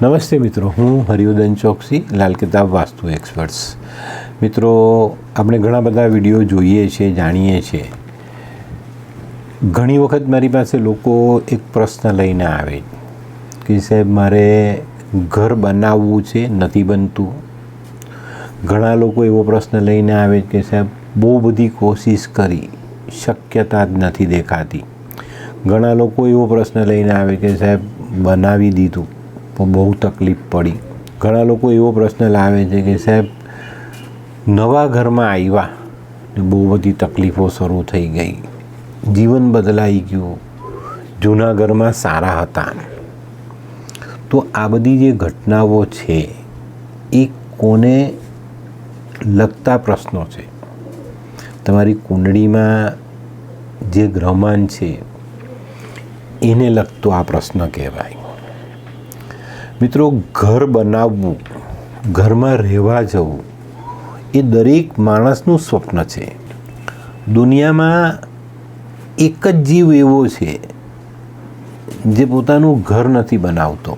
નમસ્તે મિત્રો, હું હરિઉદન ચોકસી, લાલ કિતાબ વાસ્તુ એક્સપર્ટ્સ. મિત્રો, આપણે ઘણા બધા વીડિયો જોઈએ છીએ જાણીએ છીએ ઘણી વખત મારી પાસે લોકો એક પ્રશ્ન લઈને આવે કે સાહેબ, મારે ઘર બનાવવું છે, નથી બનતું. ઘણા લોકો એવો પ્રશ્ન લઈને આવે કે સાહેબ, બહુ બધી કોશિશ કરી, શક્યતા જ નથી દેખાતી. ઘણા લોકો એવો પ્રશ્ન લઈને આવે કે સાહેબ, બનાવી દીધું. પણ બહુ તકલીફ પડી. ઘણા લોકો એવો પ્રશ્ન લાવે છે કે, સાહેબ, નવા ઘરમાં આવ્યા ને બહુ બધી તકલીફો શરૂ થઈ ગઈ. જીવન બદલાઈ ગયું. જૂના ઘરમાં સારા હતા. તો આ બધી જે ઘટનાઓ છે, એ કોને લગતા પ્રશ્નો છે? તમારી કુંડળીમાં જે ગ્રહમાન છે, એને લગતો આ પ્રશ્ન કહેવાય. મિત્રો, ઘર બનાવવું, ઘરમાં રહેવા જવું, એ દરેક માણસનું સ્વપ્ન છે. દુનિયામાં એક જ જીવ એવો છે, જે પોતાનું ઘર નથી બનાવતો.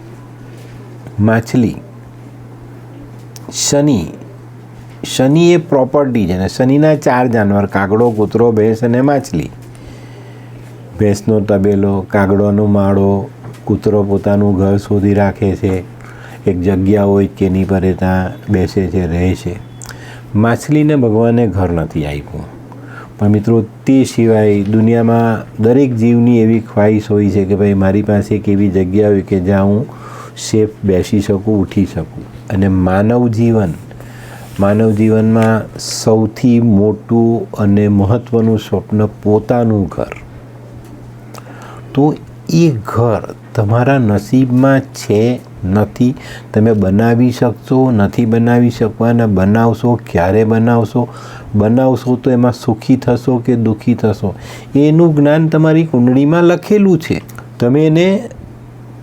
માછલી, શનિ શનિ એ પ્રોપર્ટી છે ને શનિના ચાર જાનવર, કાગડો, કૂતરો, ભેંસ અને માછલી. ભેંસનો તબેલો, કાગડોનો માળો કૂતરો પોતાનું ઘર શોધી રાખે છે. એક જગ્યા હોય કે એની પર એ ત્યાં બેસે છે, રહે છે. માછલીને ભગવાને ઘર નથી આપ્યું. પણ મિત્રો, તે સિવાય દુનિયામાં દરેક જીવની એવી ખ્વાહિશ હોય છે કે ભાઈ, મારી પાસે એક એવી જગ્યા હોય કે જ્યાં હું સેફ બેસી શકું, ઉઠી શકું. અને માનવ જીવન, માનવ જીવનમાં સૌથી મોટું અને મહત્ત્વનું સ્વપ્ન પોતાનું ઘર. તો એ ઘર તમારા નસીબમાં છે નથી. તમે બનાવી શકશો, નથી બનાવી શકવાના, બનાવશો, ક્યારે બનાવશો? બનાવશો તો એમાં સુખી થશો કે દુઃખી થશો? એનું જ્ઞાન તમારી કુંડળીમાં લખેલું છે. તમે એને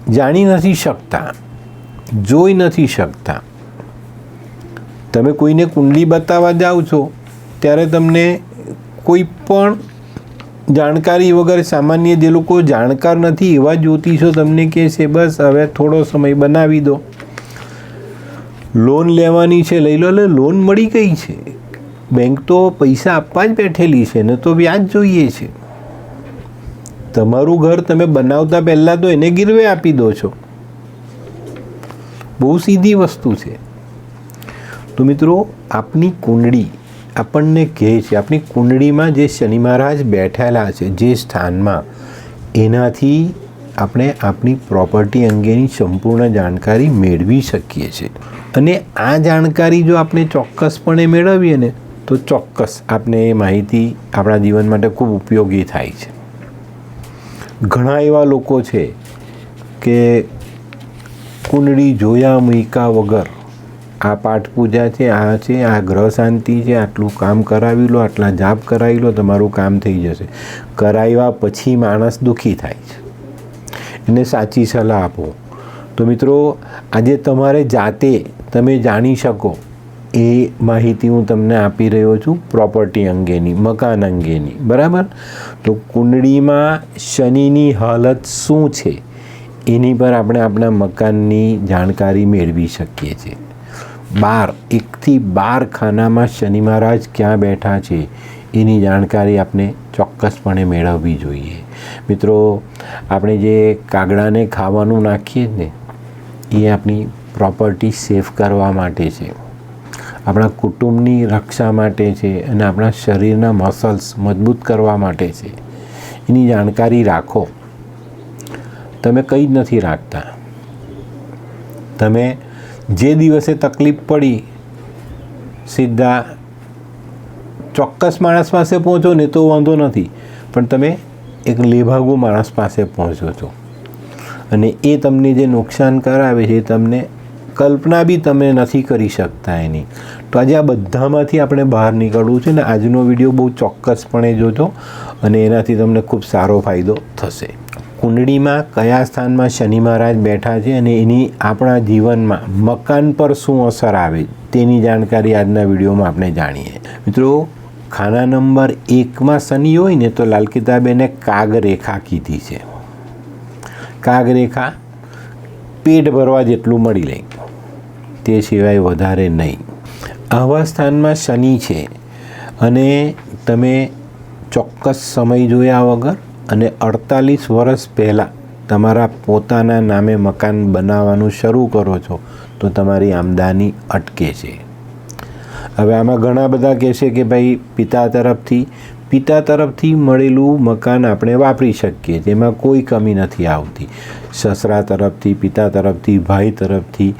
જાણી નથી શકતા, જોઈ નથી શકતા. તમે કોઈને કુંડલી બતાવવા જાઓ છો, ત્યારે તમને કોઈ પણ જાણકારી વગર સામાન્ય જે લોકો જાણકાર નથી એવા જ્યોતિષો તમને કહે છે, બસ હવે થોડો સમય બનાવી દો. લોન લેવાની છે, લઈ લો એટલે લોન મળી ગઈ છે. બેંક તો પૈસા આપવા જ બેઠેલી છે ને તો વ્યાજ જોઈએ છે. તમારું ઘર તમે બનાવતા પહેલાં તો એને ગીરવે આપી દો છો. બહુ સીધી વસ્તુ છે. તો મિત્રો, આપની કુંડળી આપણને કહે છે, આપણી કુંડળીમાં જે શનિ મહારાજ બેઠેલા છે, જે સ્થાનમાં, એનાથી આપણે આપણી પ્રોપર્ટી અંગેની સંપૂર્ણ જાણકારી મેળવી શકીએ છીએ. અને આ જાણકારી જો આપણે ચોક્કસપણે મેળવીએ ને, તો ચોક્કસ આપણે એ માહિતી આપણા જીવન માટે ખૂબ ઉપયોગી થાય છે. ઘણા એવા લોકો છે કે કુંડળી જોયા મૂકા વગર આ પાઠ પૂજા છે, આ છે, આ ગ્રહ શાંતિ છે, આટલું કામ કરાવી લો, આટલા જાપ કરાવી લો, તમારું કામ થઈ જશે. કરાવ્યા પછી માણસ દુઃખી થાય છે. એને સાચી સલાહ આપો. તો મિત્રો, આજે તમારે જાતે તમે જાણી શકો, એ માહિતી હું તમને આપી રહ્યો છું પ્રોપર્ટી અંગેની, મકાન અંગેની, બરાબર? તો કુંડળીમાં શનિની હાલત શું છે? એની પર આપણે આપણા મકાનની જાણકારી મેળવી શકીએ છીએ. બાર, એકથી બાર ખાનામાં શનિ મહારાજ ક્યાં બેઠા છે એની જાણકારી આપણે ચોક્કસપણે મેળવવી જોઈએ. મિત્રો, આપણે જે કાગડાને ખાવાનું નાખીએ ને, એ આપણી પ્રોપર્ટી સેફ કરવા માટે છે. આપણા કુટુંબની રક્ષા માટે છે અને આપણા શરીરના મસલ્સ મજબૂત કરવા માટે છે. એની જાણકારી રાખો. તમે કંઈ જ નથી રાખતા. તમે જે દિવસે તકલીફ પડી, સીધા ચોક્કસ માણસ પાસે પહોંચો ને તો વાંધો નથી. પણ તમે એક લેભાગુ માણસ પાસે પહોંચો છો. અને એ તમને જે નુકસાન કરાવે છે, એ તમને કલ્પના બી તમે નથી કરી શકતા એની. તો આજે આ બધામાંથી આપણે બહાર નીકળવું છે ને, આજનો વીડિયો બહુ ચોક્કસપણે જોજો અને એનાથી તમને ખૂબ સારો ફાયદો થશે. કુંડળીમાં કયા સ્થાનમાં શનિ મહારાજ બેઠા છે અને એની આપણા જીવનમાં મકાન પર શું અસર આવે તેની જાણકારી આજના વિડીયોમાં આપણે જાણીએ. મિત્રો, ખાના નંબર એકમાં શનિ હોય ને તો લાલ કિતાબ એને કાગરેખા કીધી છે. કાગરેખા પેટ ભરવા જેટલું મળી લે. તે સિવાય વધારે નહીં. આવા સ્થાનમાં શનિ છે અને તમે ચોક્કસ સમય જોયા વગર અને અડતાલીસ વર્ષ પહેલાં તમારા પોતાના નામે મકાન બનાવવાનું શરૂ કરો છો, તો તમારી આમદાની અટકે છે. હવે આમાં ઘણા બધા કહેશે કે ભાઈ, પિતા તરફથી પિતા તરફથી મળેલું મકાન આપણે વાપરી શકીએ, તેમાં કોઈ કમી નથી આવતી. સસરા તરફથી, પિતા તરફથી, ભાઈ તરફથી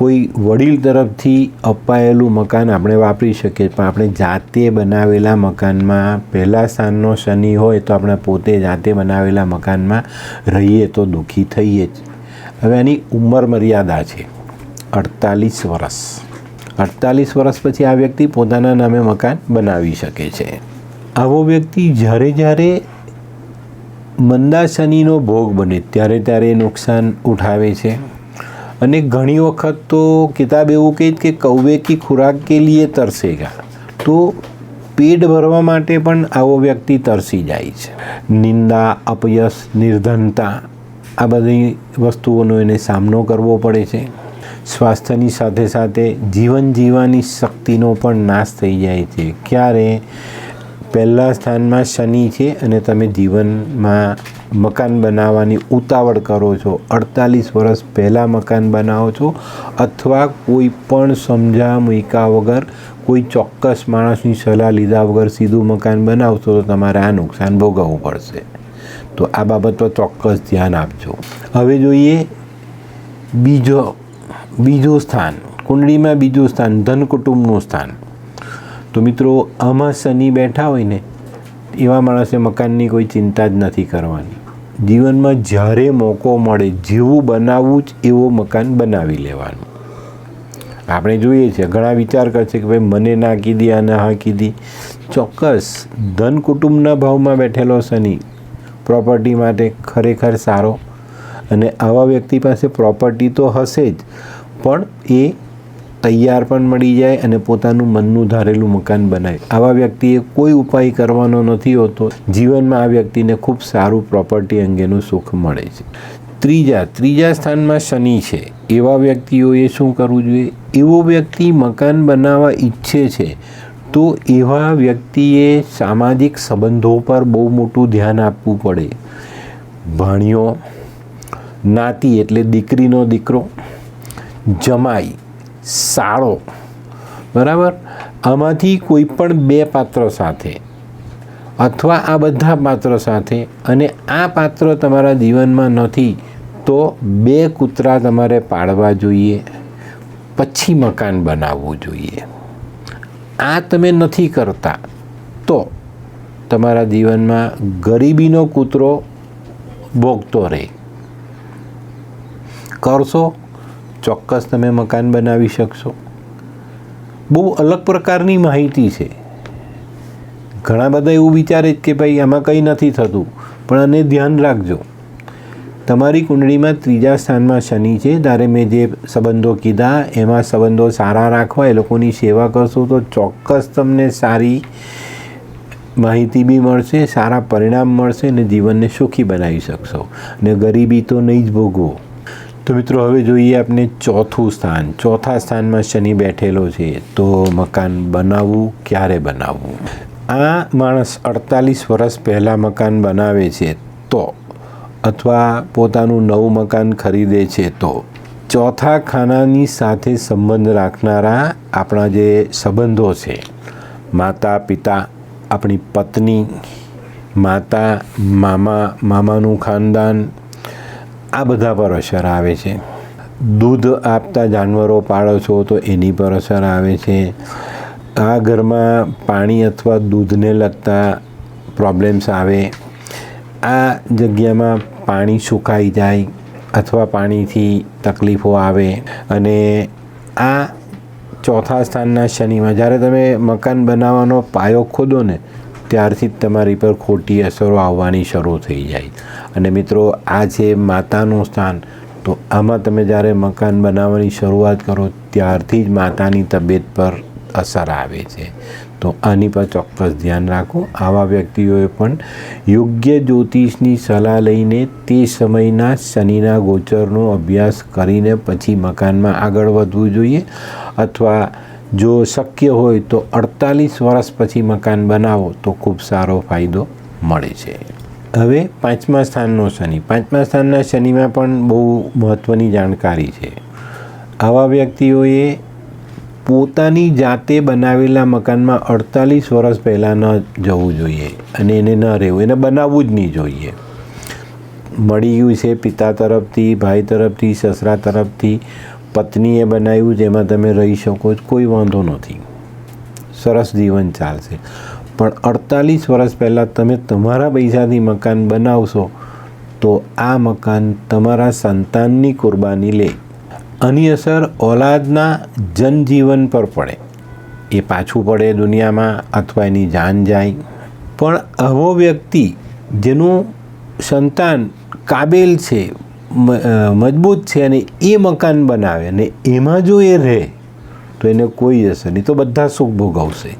કોઈ વડીલ તરફથી અપાયેલું મકાન આપણે વાપરી શકીએ, પણ આપણે જાતે બનાવેલા મકાનમાં, પહેલા સ્થાનનો શનિ હોય તો આપણે પોતે જાતે બનાવેલા મકાનમાં રહીએ તો દુઃખી થઈએ જ. હવે એની ઉંમર મર્યાદા છે અડતાલીસ વર્ષ અડતાલીસ વર્ષ પછી આ વ્યક્તિ પોતાના નામે મકાન બનાવી શકે છે. આવો વ્યક્તિ જ્યારે જ્યારે મંદા શનિનો ભોગ બને, ત્યારે ત્યારે નુકસાન ઉઠાવે છે. અને ઘણી વખત તો કિતાબ એવું કહે કે કૌવે કી ખોરાક કે લીએ તરસેગા. તો પેટ ભરવા માટે પણ આવો વ્યક્તિ તરસી જાય છે. નિંદા અપયશ નિર્ધનતા આ બધી વસ્તુઓનો એને સામનો કરવો પડે છે. સ્વાસ્થ્યની સાથે સાથે જીવન જીવવાની શક્તિનો પણ નાશ થઈ જાય છે. ક્યારે પહેલાં સ્થાનમાં શનિ છે અને તમે જીવનમાં મકાન બનાવવાની ઉતાવળ કરો છો. અડતાલીસ વર્ષ પહેલાં મકાન બનાવો છો અથવા કોઈ પણ સમજા મૂક્યા વગર કોઈ ચોક્કસ માણસની સલાહ લીધા વગર સીધું મકાન બનાવશો તો તમારે આ નુકસાન ભોગવવું પડશે. તો આ બાબત પર ચોક્કસ ધ્યાન આપજો. હવે જોઈએ બીજો, બીજું સ્થાન. કુંડળીમાં બીજું સ્થાન ધન કુટુંબનું સ્થાન. તો મિત્રો, આમાં શનિ બેઠા હોય ને, એવા માણસે મકાનની કોઈ ચિંતા જ નથી કરવાની. જીવનમાં જ્યારે મોકો મળે, જેવું બનાવવું જ એવું મકાન બનાવી લેવાનું. આપણે જોઈએ છીએ ઘણા વિચાર કરશે કે ભાઈ, મને ના કીધી, આને હા કીધી. ચોક્કસ, ધન કુટુંબના ભાવમાં બેઠેલો શનિ પ્રોપર્ટી માટે ખરેખર સારો. અને આવા વ્યક્તિ પાસે પ્રોપર્ટી તો હશે જ. પણ એ તૈયાર પણ મળી જાય અને પોતાનું મનનું ધારેલું મકાન બનાવે આવા વ્યક્તિએ કોઈ ઉપાય કરવાનો નથી હોતો. જીવનમાં આ વ્યક્તિને ખૂબ સારું પ્રોપર્ટી અંગેનું સુખ મળે છે. ત્રીજા ત્રીજા સ્થાનમાં શનિ છે. એવા વ્યક્તિઓએ શું કરવું જોઈએ? એવો વ્યક્તિ મકાન બનાવવા ઈચ્છે છે, તો એવા વ્યક્તિએ સામાજિક સંબંધો પર બહુ મોટું ધ્યાન આપવું પડે. ભાણિયો નાતી એટલે દીકરીનો દીકરો, જમાઈ સાળો બરાબર? આમાંથી કોઈ પણ બે પાત્ર સાથે અથવા આ બધા પાત્ર સાથે અને આ પાત્ર તમારા જીવનમાં નથી, તો બે કૂતરા તમારે પાડવા જોઈએ, પછી મકાન બનાવવું જોઈએ. આ તમે નથી કરતા. તો તમારા જીવનમાં ગરીબીનો કૂતરો ભોગતો રહે. કરશો ચોક્કસ તમે મકાન બનાવી શકશો. બહુ અલગ પ્રકારની માહિતી છે. ઘણા બધા એવું વિચારે કે ભાઈ આમાં કંઈ નથી થતું, પણ આને ધ્યાન રાખજો. તમારી કુંડળીમાં ત્રીજા સ્થાનમાં શનિ છે, ત્યારે મેં જે સંબંધો કીધા, એમાં સંબંધો સારા રાખવા, એ લોકોની સેવા કરશો તો ચોક્કસ તમને સારી માહિતી બી મળશે, સારા પરિણામ મળશે અને જીવનને સુખી બનાવી શકશો. અને ગરીબી તો નહીં જ ભોગવો. તો મિત્રો, હવે જોઈએ આપણે ચોથું સ્થાન. ચોથા સ્થાનમાં શનિ બેઠેલો છે. તો મકાન બનાવવું, ક્યારે બનાવવું? આ માણસ અડતાલીસ વર્ષ પહેલાં મકાન બનાવે છે તો અથવા પોતાનું નવું મકાન ખરીદે છે તો. ચોથા ખાનાની સાથે સંબંધ રાખનારા આપણા જે સંબંધો છે, માતા, પિતા, આપણી પત્ની, માતા, મામા, મામાનું ખાનદાન આ બધા પર અસર આવે છે. દૂધ આપતા જાનવરો પાળો છો તો એની પર અસર આવે છે. આ ઘરમાં પાણી અથવા દૂધને લગતા પ્રોબ્લેમ્સ આવે. આ જગ્યામાં પાણી સુકાઈ જાય અથવા પાણીથી તકલીફો આવે અને આ ચોથા સ્થાનના શનિમાં જ્યારે તમે મકાન બનાવવાનો પાયો ખોદો ને ત્યારથી જ તમારી પર ખોટી અસરો આવવાની શરૂ થઈ જાય. અને મિત્રો, આ છે માતાનું સ્થાન, તો આમાં તમે જ્યારે મકાન બનાવવાની શરૂઆત કરો, ત્યારથી જ માતાની તબિયત પર અસર આવે છે. તો આની પર ચોક્કસ ધ્યાન રાખો. આવા વ્યક્તિઓએ પણ યોગ્ય જ્યોતિષની સલાહ લઈને તે સમયના શનિના ગોચરનો અભ્યાસ કરીને પછી મકાનમાં આગળ વધવું જોઈએ. અથવા જો શક્ય હોય તો અડતાલીસ વર્ષ પછી મકાન બનાવો તો ખૂબ સારો ફાયદો મળે છે. હવે પાંચમા સ્થાનનો શનિ. પાંચમા સ્થાનના શનિમાં પણ બહુ મહત્ત્વની જાણકારી છે. આવા વ્યક્તિઓએ પોતાની જાતે બનાવેલા મકાનમાં અડતાલીસ વર્ષ પહેલાં ન જવું જોઈએ અને એને ન રહેવું, એને બનાવવું જ નહીં જોઈએ. મળી ગયું છે પિતા તરફથી, ભાઈ તરફથી, સસરા તરફથી પત્નીએ બનાવ્યું જેમાં તમે રહી શકો કોઈ વાંધો નથી. સરસ જીવન ચાલશે. પણ અડતાલીસ વર્ષ પહેલાં તમે તમારા પૈસાથી મકાન બનાવશો, તો આ મકાન તમારા સંતાનની કુરબાની લે. આની અસર ઓલાદના જનજીવન પર પડે. એ પાછું પડે દુનિયામાં અથવા એની જાન જાય. પણ આવો વ્યક્તિ જેનું સંતાન કાબેલ છે મજબૂત છે અને એ મકાન બનાવે અને એમાં જો એ રહે, તો એને કોઈ અસર નહીં, તો બધા સુખ ભોગવશે.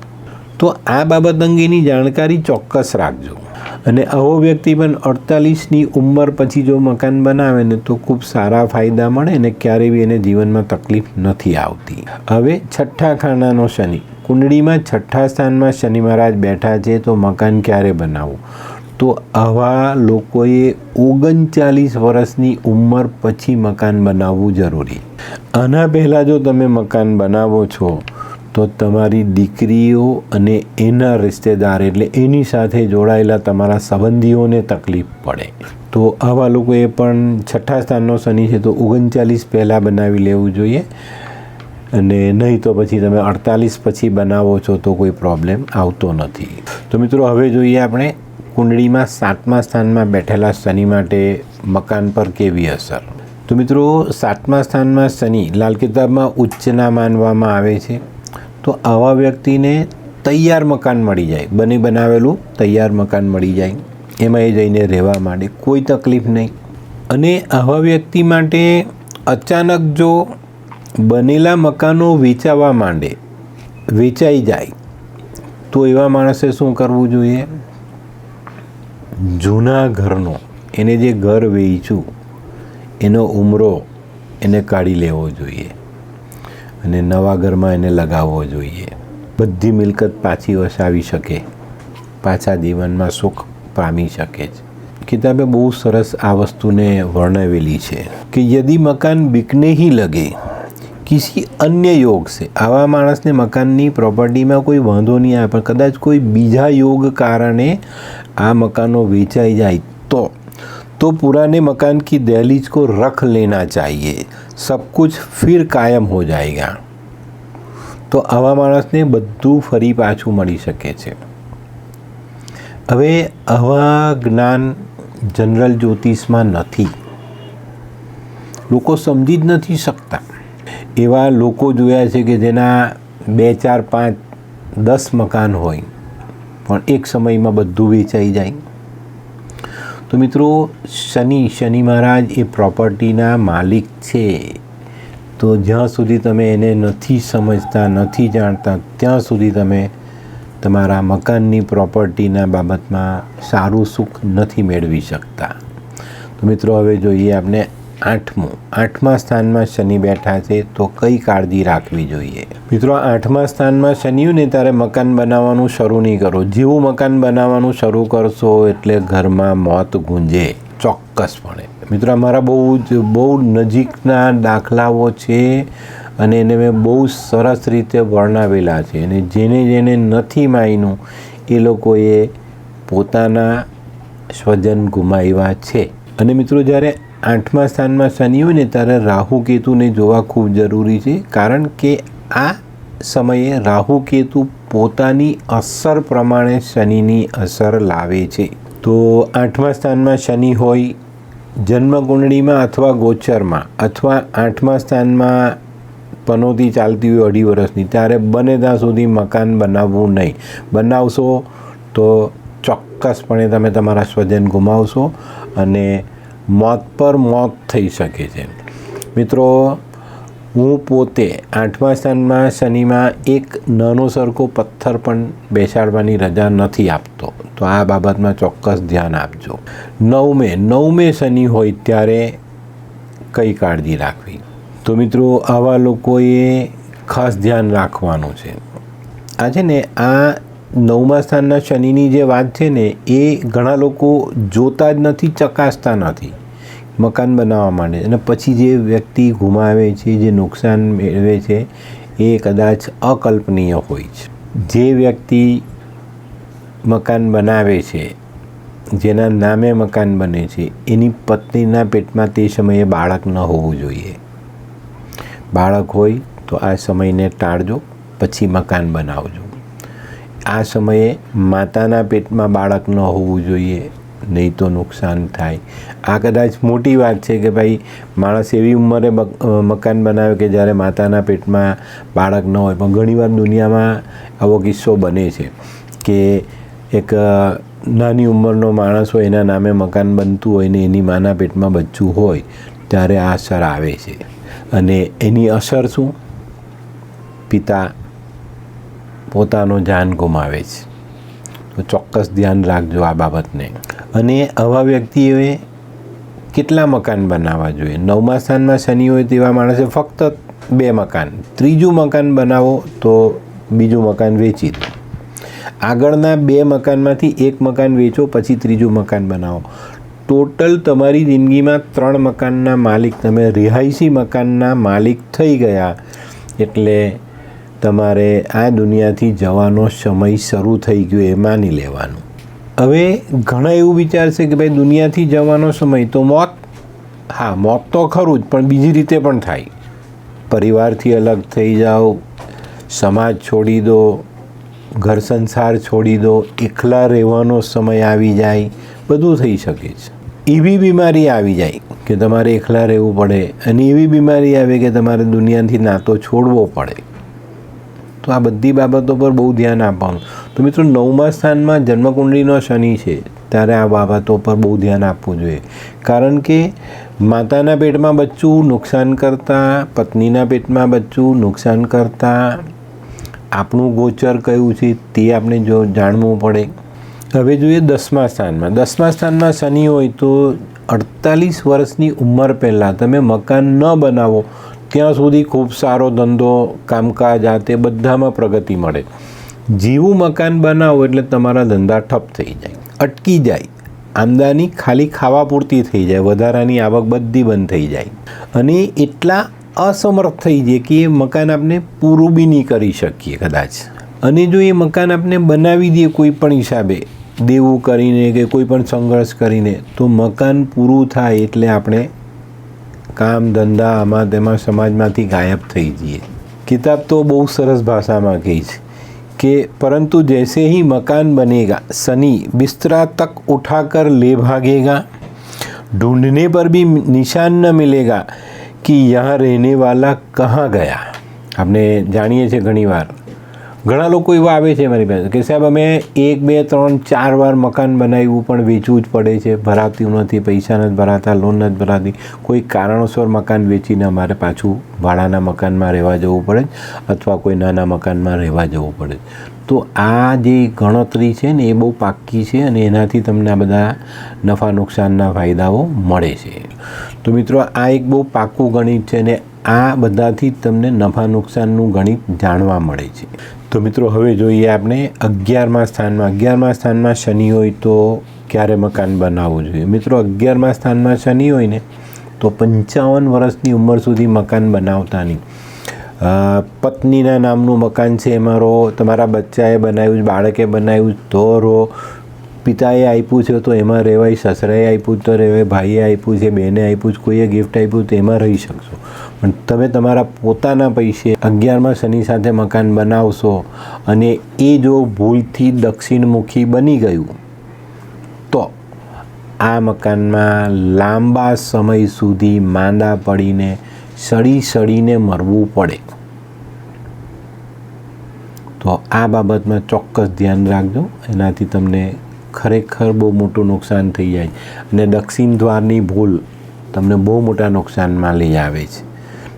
તો આ બાબત અંગેની જાણકારી ચોક્કસ રાખજો. અને આવો વ્યક્તિ પણ અડતાલીસની ઉંમર પછી જો મકાન બનાવે ને તો ખૂબ સારા ફાયદા મળે અને ક્યારેય બી એને જીવનમાં તકલીફ નથી આવતી. હવે છઠ્ઠા ખાનાનો શનિ. કુંડળીમાં છઠ્ઠા સ્થાનમાં શનિ મહારાજ બેઠા છે, તો મકાન ક્યારે બનાવવું? તો આવા લોકોએ ઓગણચાલીસ વર્ષની ઉંમર પછી મકાન બનાવવું જરૂરી. આના પહેલાં જો તમે મકાન બનાવો છો, તો તમારી દીકરીઓ અને એના રિશ્તેદાર એટલે એની સાથે જોડાયેલા તમારા સંબંધીઓને તકલીફ પડે. તો આવા લોકોએ પણ છઠ્ઠા સ્થાનનો શનિ છે, તો ઓગણચાલીસ પહેલાં બનાવી લેવું જોઈએ. અને નહીં તો પછી તમે અડતાલીસ પછી બનાવો છો, તો કોઈ પ્રોબ્લેમ આવતો નથી. તો મિત્રો, હવે જોઈએ આપણે કુંડળીમાં સાતમા સ્થાનમાં બેઠેલા શનિ માટે મકાન પર કેવી અસર? તો મિત્રો, સાતમા સ્થાનમાં શનિ લાલ કિતાબમાં ઉચ્ચના માનવામાં આવે છે. તો આવા વ્યક્તિને તૈયાર મકાન મળી જાય. બની બનાવેલું તૈયાર મકાન મળી જાય. એમાં એ જઈને રહેવા માંડે. કોઈ તકલીફ નહીં. અને આવા વ્યક્તિ માટે અચાનક જો બનેલા મકાનો વેચાવા માંડે, વેચાઈ જાય, તો એવા માણસે શું કરવું જોઈએ? જૂના ઘરનો, એને જે ઘર વેચ્યું એનો ઉમરો એને કાઢી લેવો જોઈએ. અને નવા ઘરમાં એને લગાવવો જોઈએ. બધી મિલકત પાછી વસાવી શકે. પાછા જીવનમાં સુખ પામી શકે છે. કિતાબે બહુ સરસ આ વસ્તુને વર્ણવેલી છે કે યદિ મકાન બિકને હી લગે કિસી અન્ય યોગ છે આવા માણસને મકાનની પ્રોપર્ટીમાં કોઈ વાંધો નહીં આવે પણ કદાચ કોઈ બીજા યોગ કારણે આ મકાનો વેચાઈ જાય તો तो पुराने मकान की दहलीज को रख लेना चाहिए सब कुछ फिर कायम हो जाएगा તો આવા માણસને બધું ફરી પાછું મળી શકે છે હવે આવા જ્ઞાન જનરલ જ્યોતિષમાં નથી લોકો સમજી જ નથી શકતા એવા લોકો જોયા છે કે જેના બે, ચાર, પાંચ, દસ મકાન હોય, પણ એક સમયમાં બધું વેચાઈ જાય. તો મિત્રો, શનિ શનિ મહારાજ એ પ્રોપર્ટીના માલિક છે. તો જ્યાં સુધી તમે એને નથી સમજતા, નથી જાણતા, ત્યાં સુધી તમે તમારા મકાનની પ્રોપર્ટીના બાબતમાં સારું સુખ નથી મેળવી શકતા. તો મિત્રો, હવે જોઈએ આપણે આઠમું. આઠમા સ્થાનમાં શનિ બેઠા છે તો કઈ કાળજી રાખવી જોઈએ? મિત્રો, આઠમા સ્થાનમાં શનિયું ને ત્યારે મકાન બનાવવાનું શરૂ નહીં કરો. જેવું મકાન બનાવવાનું શરૂ કરશો એટલે ઘરમાં મોત ગુંજે ચોક્કસપણે. મિત્રો, અમારા બહુ જ, બહુ નજીકના દાખલાઓ છે અને એને મેં બહુ સરસ રીતે વર્ણવેલા છે અને જેને જેને નથી માન્યું એ લોકોએ પોતાના સ્વજન ગુમાવ્યા છે. અને મિત્રો, જ્યારે આઠમા સ્થાનમાં શનિ હોય ને ત્યારે રાહુ કેતુને જોવા ખૂબ જરૂરી છે, કારણ કે આ સમયે રાહુ કેતુ પોતાની અસર પ્રમાણે શનિની અસર લાવે છે. તો આઠમા સ્થાનમાં શનિ હોય જન્મકુંડળીમાં અથવા ગોચરમાં, અથવા આઠમા સ્થાનમાં પનોતી ચાલતી હોય અઢી વર્ષની, ત્યારે બને ત્યાં સુધી મકાન બનાવવું નહીં. બનાવશો તો ચોક્કસપણે તમે તમારા સ્વજન ગુમાવશો અને મોત પર મોત થઈ શકે છે. મિત્રો, હું પોતે આઠમા સ્થાનમાં શનિમાં એક નાનો સરખો પથ્થર પણ બેસાડવાની રજા નથી આપતો. તો આ બાબતમાં ચોક્કસ ધ્યાન આપજો. નવમે નવમે શનિ હોય ત્યારે કઈ કાળજી રાખવી? તો મિત્રો, આવા લોકોએ ખાસ ધ્યાન રાખવાનું છે. આ છે ને આ નવમા સ્થાનના શનિની જે વાત છે ને, એ ઘણા લોકો જોતા જ નથી, ચકાસતા નથી. મકાન બનાવવા માંડે. અને પછી જે વ્યક્તિ ગુમાવે છે, જે નુકસાન મેળવે છે, એ કદાચ અકલ્પનીય હોય છે. જે વ્યક્તિ મકાન બનાવે છે, જેના નામે મકાન બને છે, એની પત્નીના પેટમાં તે સમયે બાળક ન હોવું જોઈએ. બાળક હોય તો આ સમયને ટાળજો, પછી મકાન બનાવજો. આ સમયે માતાના પેટમાં બાળક ન હોવું જોઈએ. નહીં તો નુકસાન થાય. આ કદાચ મોટી વાત છે કે ભાઈ, માણસ એવી ઉંમરે મક- મકાન બનાવે કે જ્યારે માતાના પેટમાં બાળક ન હોય. પણ ઘણીવાર દુનિયામાં આવો કિસ્સો બને છે કે એક નાની ઉંમરનો માણસ હોય, એના નામે મકાન બનતું હોય ને એની માના પેટમાં બચ્ચું હોય, ત્યારે આ અસર આવે છે. અને એની અસર શું? પિતા પોતાનો જાન ગુમાવે છે. તો ચોક્કસ ધ્યાન રાખજો આ બાબતને. અને આવા વ્યક્તિઓએ કેટલા મકાન બનાવવા જોઈએ? નવમા સ્થાનમાં શનિ હોય તેવા માણસે ફક્ત બે મકાન. ત્રીજું મકાન બનાવો તો બીજું મકાન વેચી દો. આગળના બે મકાનમાંથી એક મકાન વેચો, પછી ત્રીજું મકાન બનાવો. ટોટલ તમારી જિંદગીમાં ત્રણ મકાનના માલિક તમે રિહાયશી મકાનના માલિક થઈ ગયા. એટલે તમારે આ દુનિયાથી જવાનો સમય શરૂ થઈ ગયો એ માની લેવાનું. હવે ઘણા એવું વિચારશે કે ભાઈ દુનિયાથી જવાનો સમય તો મોત, હા, મોત તો ખરું જ, પણ બીજી રીતે પણ થાય. પરિવારથી અલગ થઈ જાઓ, સમાજ છોડી દો, ઘર સંસાર છોડી દો, એકલા રહેવાનો સમય આવી જાય, બધું થઈ શકે છે. એવી બીમારી આવી જાય કે તમારે એકલા રહેવું પડે અને એવી બીમારી આવે કે તમારે દુનિયાથી નાતો છોડવો પડે. તો આ બધી બાબતો પર બહુ ધ્યાન આપવાનું. તો મિત્રો નવમા સ્થાનમાં જન્મકુંડળીનો શનિ છે, ત્યારે આ બાબતો પર બહુ ધ્યાન આપવું જોઈએ. કારણ કે માતાના પેટમાં બચ્ચું, નુકસાન કરતાં, પત્નીના પેટમાં બચ્ચું, નુકસાન કરતાં, આપણું ગોચર કયું છે તે આપણે જો જાણવું પડે. હવે જોઈએ દસમા સ્થાનમાં. દસમા સ્થાનમાં શનિ હોય તો અડતાલીસ વર્ષની ઉંમર પહેલાં તમે મકાન ન બનાવો, ત્યાં સુધી ખૂબ સારો ધંધો, કામકાજ, આ તે બધામાં પ્રગતિ મળે. જેવું મકાન બનાવો એટલે તમારા ધંધા ઠપ થઈ જાય, અટકી જાય. આમદાની ખાલી ખાવા પૂરતી થઈ જાય, વધારાની આવક બધી બંધ થઈ જાય. અને એટલા અસમર્થ થઈ જાય કે એ મકાન આપણે પૂરું બી નહીં કરી શકીએ કદાચ. અને જો એ મકાન આપણે બનાવી દઈએ કોઈ પણ હિસાબે, દેવું કરીને કે કોઈ પણ સંઘર્ષ કરીને, તો મકાન પૂરું થાય એટલે આપણે કામ, ધંધા, આમાં તેમાં સમાજમાંથી ગાયબ થઈ જઈએ. કિતાબ તો બહુ સરસ ભાષામાં કહી છે. કે परंतु जैसे ही मकान बनेगा शनि बिस्तरा तक उठाकर ले भागेगा ढूंढने पर भी निशान न मिलेगा कि यहाँ रहने वाला कहाँ ગયા આપણે જાણીએ છીએ ઘણીવાર ઘણા લોકો એવા આવે છે મારી પાસે કે સાહેબ, અમે એક, બે, ત્રણ, ચાર વાર મકાન બનાવ્યું પણ વેચવું જ પડે છે. ભરાતું નથી, પૈસા નથી ભરાતા લોન નથી ભરાતી. કોઈ કારણોસર મકાન વેચીને અમારે પાછું ભાડાના મકાનમાં રહેવા જવું પડે અથવા કોઈ નાના મકાનમાં રહેવા જવું પડે તો આ જે ગણતરી છે ને એ બહુ પાક્કી છે અને એનાથી તમને આ બધા નફા નુકસાનના ફાયદાઓ મળે છે. તો મિત્રો, આ એક બહુ પાક્કું ગણિત છે ને આ બધાથી તમને નફા નુકસાનનું ગણિત જાણવા મળે છે. તો મિત્રો, હવે જોઈએ આપણે અગિયારમા સ્થાનમાં. અગિયારમા સ્થાનમાં શનિ હોય તો ક્યારે મકાન બનાવવું જોઈએ? મિત્રો, અગિયારમા સ્થાનમાં શનિ હોય ને, તો પંચાવન વર્ષની ઉંમર સુધી મકાન બનાવતા નહીં. પત્નીના નામનું મકાન છે મારો તમારા બચ્ચાએ બનાવ્યું બાળકે બનાવ્યું તો રહો. પિતાએ આપ્યું છે, તો એમાં રહેવાય, સસરાએ આપ્યું, તો રહેવાય, ભાઈએ આપ્યું છે, બેને આપ્યું છે, કોઈએ ગિફ્ટ આપ્યું, તો એમાં રહી શકશો. પણ તમે તમારા પોતાના પૈસે અગિયારમાં શનિ સાથે મકાન બનાવશો અને એ જો ભૂલથી દક્ષિણમુખી બની ગયું, તો આ મકાનમાં લાંબા સમય સુધી માંદા પડીને સડી સડીને મરવું પડે. તો આ બાબતમાં ચોક્કસ ધ્યાન રાખજો. એનાથી તમને ખરેખર બહુ મોટું નુકસાન થઈ જાય અને દક્ષિણ દ્વારની ભૂલ તમને બહુ મોટા નુકસાનમાં લઈ આવે છે.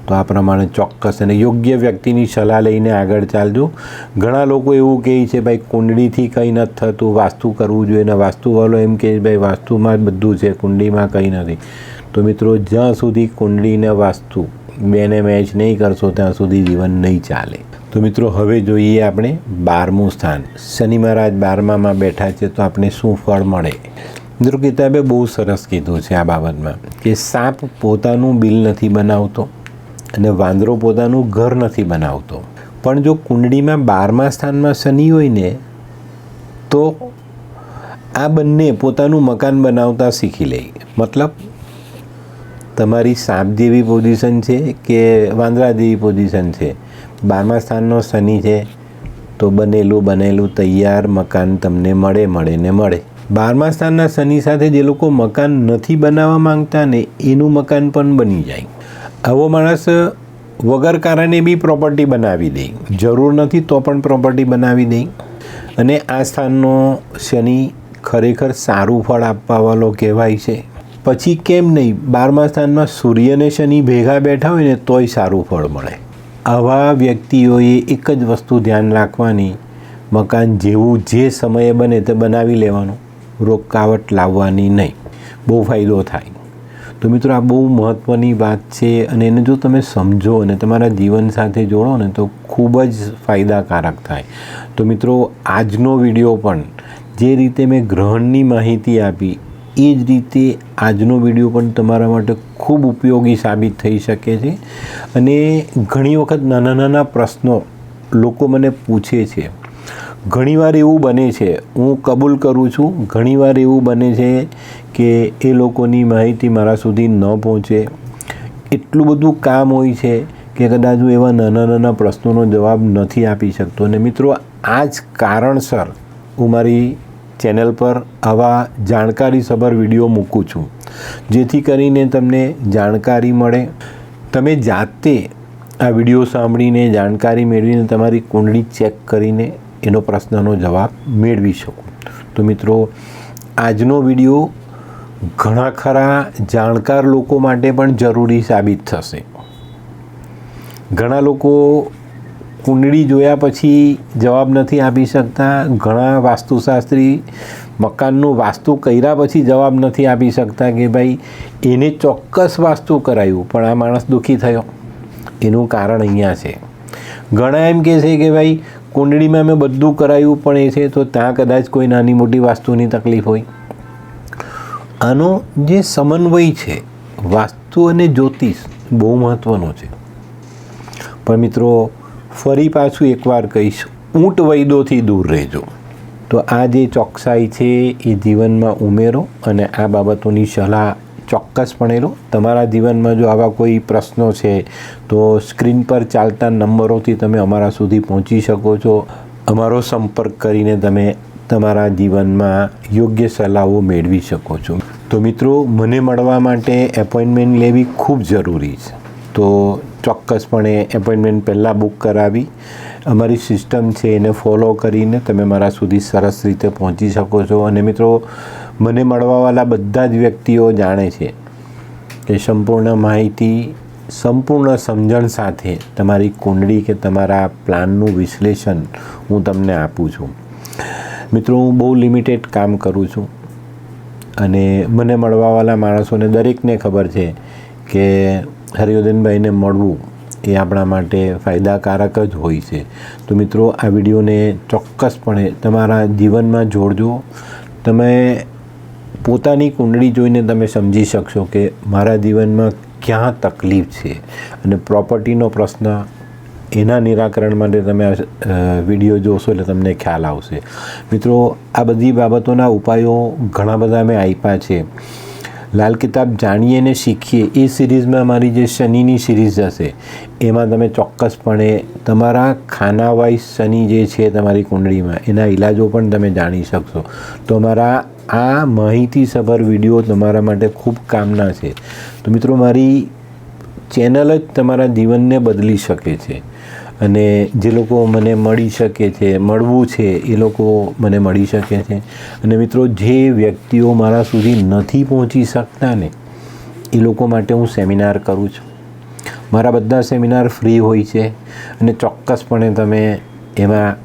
તો આ પ્રમાણે ચોક્કસ અને યોગ્ય વ્યક્તિની સલાહ લઈને આગળ ચાલજો. ઘણા લોકો એવું કહે છે, ભાઈ, કુંડળીથી કંઈ નથી થતું, વાસ્તુ કરવું જોઈએ. અને વાસ્તુવાળો એમ કહે ભાઈ, વાસ્તુમાં જ બધું છે, કુંડળીમાં કંઈ નથી. તો મિત્રો, જ્યાં સુધી કુંડળીને વાસ્તુ બેને મેચ નહીં કરશો, ત્યાં સુધી જીવન નહીં ચાલે. તો મિત્રો, હવે જોઈએ આપણે બારમું સ્થાન. શનિ મહારાજ બારમામાં બેઠા છે, તો આપણે શું ફળ મળે? મિત્રો, કિતાબે બહુ સરસ કીધું છે આ બાબતમાં કે સાપ પોતાનું બિલ નથી બનાવતો અને વાંદરો પોતાનું ઘર નથી બનાવતો. પણ જો કુંડળીમાં બારમા સ્થાનમાં શનિ હોય ને, તો આ બંને પોતાનું મકાન બનાવતા શીખી લે. મતલબ તમારી સાપ જેવી પોઝિશન છે કે વાંદરા જેવી પોઝિશન છે? બારમા સ્થાનનો શનિ છે, તો બનેલું બનેલું તૈયાર મકાન તમને મળે મળે ને મળે. બારમા સ્થાનના શનિ સાથે જે લોકો મકાન નથી બનાવવા માંગતા ને એનું મકાન પણ બની જાય. આવો માણસ વગર કારણે બી પ્રોપર્ટી બનાવી દે. જરૂર નથી તો પણ પ્રોપર્ટી બનાવી દે. અને આ સ્થાનનો શનિ ખરેખર સારું ફળ આપવાવાળો કહેવાય છે. પછી કેમ નહીં? બારમા સ્થાનમાં સૂર્ય અને શનિ ભેગા બેઠા હોય ને તોય સારું ફળ મળે. આવા વ્યક્તિઓએ એક જ વસ્તુ ધ્યાન રાખવાની. મકાન જેવું જે સમયે બને તે બનાવી લેવાનું. રોકાવટ લાવવાની નહીં. બહુ ફાયદો થાય. તો મિત્રો, આ બહુ મહત્ત્વની વાત છે અને એને જો તમે સમજો અને તમારા જીવન સાથે જોડો ને તો ખૂબ જ ફાયદાકારક થાય. તો મિત્રો, આજનો વીડિયો પણ જે રીતે મેં ગ્રહણની માહિતી આપી એ જ રીતે આજનો વીડિયો પણ તમારા માટે ખૂબ ઉપયોગી સાબિત થઈ શકે છે. અને ઘણી વખત નાના નાના પ્રશ્નો લોકો મને પૂછે છે. ઘણીવાર એવું બને છે, હું કબૂલ કરું છું, ઘણીવાર એવું બને છે કે એ લોકોની માહિતી મારા સુધી ન પહોંચે. એટલું બધું કામ હોય છે કે કદાચ હું એવા નાના નાના પ્રશ્નોનો જવાબ નથી આપી શકતો. અને મિત્રો, આ જ કારણસર હું મારી ચેનલ પર આવા જાણકારીસભર વીડિયો મૂકું છું. જેથી કરીને તમને જાણકારી મળે. તમે જાતે આ વીડિયો સાંભળીને જાણકારી મેળવીને તમારી કુંડળી ચેક કરીને એનો પ્રશ્નનો જવાબ મેળવી શકો. તો મિત્રો, આજનો વીડિયો ઘણા ખરા જાણકાર લોકો માટે પણ જરૂરી સાબિત થશે. ઘણા લોકો કુંડળી જોયા પછી જવાબ નથી આપી શકતા. ઘણા વાસ્તુશાસ્ત્રી મકાનનું વાસ્તુ કર્યા પછી જવાબ નથી આપી શકતા કે ભાઈ, એને ચોક્કસ વાસ્તુ કરાયું, પણ આ માણસ દુઃખી થયો. એનું કારણ અહીંયા છે. ઘણા એમ કહે છે કે ભાઈ, કુંડળીમાં મેં બધું કરાયું પણ એ છે, તો ત્યાં કદાચ કોઈ નાની મોટી વાસ્તુની તકલીફ હોય. આનો જે સમન્વય છે, વાસ્તુ અને જ્યોતિષ બહુ મહત્ત્વનો છે. પણ મિત્રો ફરી પાછું એકવાર કહીશ, ઊંટ વૈદોથી દૂર રહેજો. તો આ જે ચોકસાઈ છે એ જીવનમાં ઉમેરો અને આ બાબતોની સલાહ ચોક્કસપણે લો. તમારા જીવનમાં જો આવા કોઈ પ્રશ્નો છે, તો સ્ક્રીન પર ચાલતા નંબરોથી તમે અમારા સુધી પહોંચી શકો છો. અમારો સંપર્ક કરીને તમે તમારા જીવનમાં યોગ્ય સલાહો મેળવી શકો છો. તો મિત્રો, મને મળવા માટે એપોઇન્ટમેન્ટ લેવી ખૂબ જરૂરી છે. તો ચોક્કસપણે એપોઇન્ટમેન્ટ પહેલાં બુક કરાવી. અમારી સિસ્ટમ છે એને ફોલો કરીને તમે મારા સુધી સરસ રીતે પહોંચી શકો છો. અને મિત્રો, મને મળવાવાળા બધા જ વ્યક્તિઓ જાણે છે કે સંપૂર્ણ માહિતી, સંપૂર્ણ સમજણ સાથે તમારી કુંડળી કે તમારા પ્લાનનું વિશ્લેષણ હું તમને આપું છું. મિત્રો, હું બહુ લિમિટેડ કામ કરું છું. અને મને મળવાવાળા માણસોને દરેકને ખબર છે કે હરિવર્ધનભાઈને મળવું એ આપણા માટે ફાયદાકારક જ હોય છે. તો મિત્રો, આ વિડીયોને ચોક્કસપણે તમારા જીવનમાં જોડજો. તમે પોતાની કુંડળી જોઈને તમે સમજી શકશો કે મારા જીવનમાં ક્યાં તકલીફ છે અને પ્રોપર્ટીનો પ્રશ્ન એના નિરાકરણ માટે તમે વીડિયો જોશો એટલે તમને ખ્યાલ આવશે. મિત્રો, આ બધી બાબતોના ઉપાયો ઘણા બધા મેં આપ્યા છે. લાલ કિતાબ જાણીએ ને શીખીએ, એ સિરીઝમાં મારી જે શનિની સિરીઝ હશે, એમાં તમે ચોક્કસપણે તમારા ખાના વાઇઝ શનિ જે છે તમારી કુંડળીમાં, એના ઈલાજો પણ તમે જાણી શકશો. તો મારા આ માહિતીસભર વીડિયો તમારા માટે ખૂબ કામના છે. તો મિત્રો, મારી ચેનલ જ તમારા જીવનને બદલી શકે છે. અને જે લોકો મને મળી શકે છે, મળવું છે, એ લોકો મને મળી શકે છે. અને મિત્રો, જે વ્યક્તિઓ મારા સુધી નથી પહોંચી શકતા ને, એ લોકો માટે હું સેમિનાર કરું છું. મારા બધા સેમિનાર ફ્રી હોય છે અને ચોક્કસપણે તમે એમાં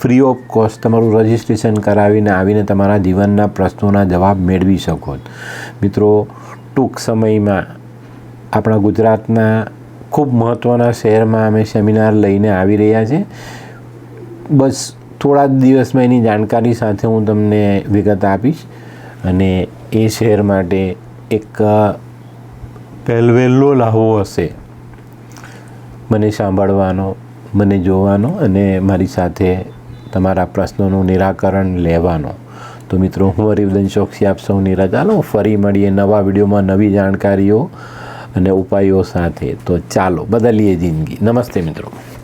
ફ્રી ઓફ કોસ્ટ તમારું રજિસ્ટ્રેશન કરાવીને આવીને તમારા જીવનના પ્રશ્નોના જવાબ મેળવી શકો મિત્રો, ટૂંક સમયમાં આપણા ગુજરાતના ખૂબ મહત્ત્વના શહેરમાં અમે સેમિનાર લઈને આવી રહ્યા છે બસ થોડા જ દિવસમાં એની જાણકારી સાથે હું તમને વિગત આપીશ અને એ શહેર માટે એક પહેલવેલો લાહવો હશે. મને સાંભળવાનો મને જોવાનો અને મારી સાથે તમારા પ્રશ્નોનું નિરાકરણ લેવાનો. તો મિત્રો હું હરિવદન ચોકસી આપ સૌની રજા લો ફરી મળીએ નવા વિડીયોમાં નવી જાણકારીઓ. અને ઉપાયો સાથે તો ચાલો બદલીએ જિંદગી. નમસ્તે મિત્રો.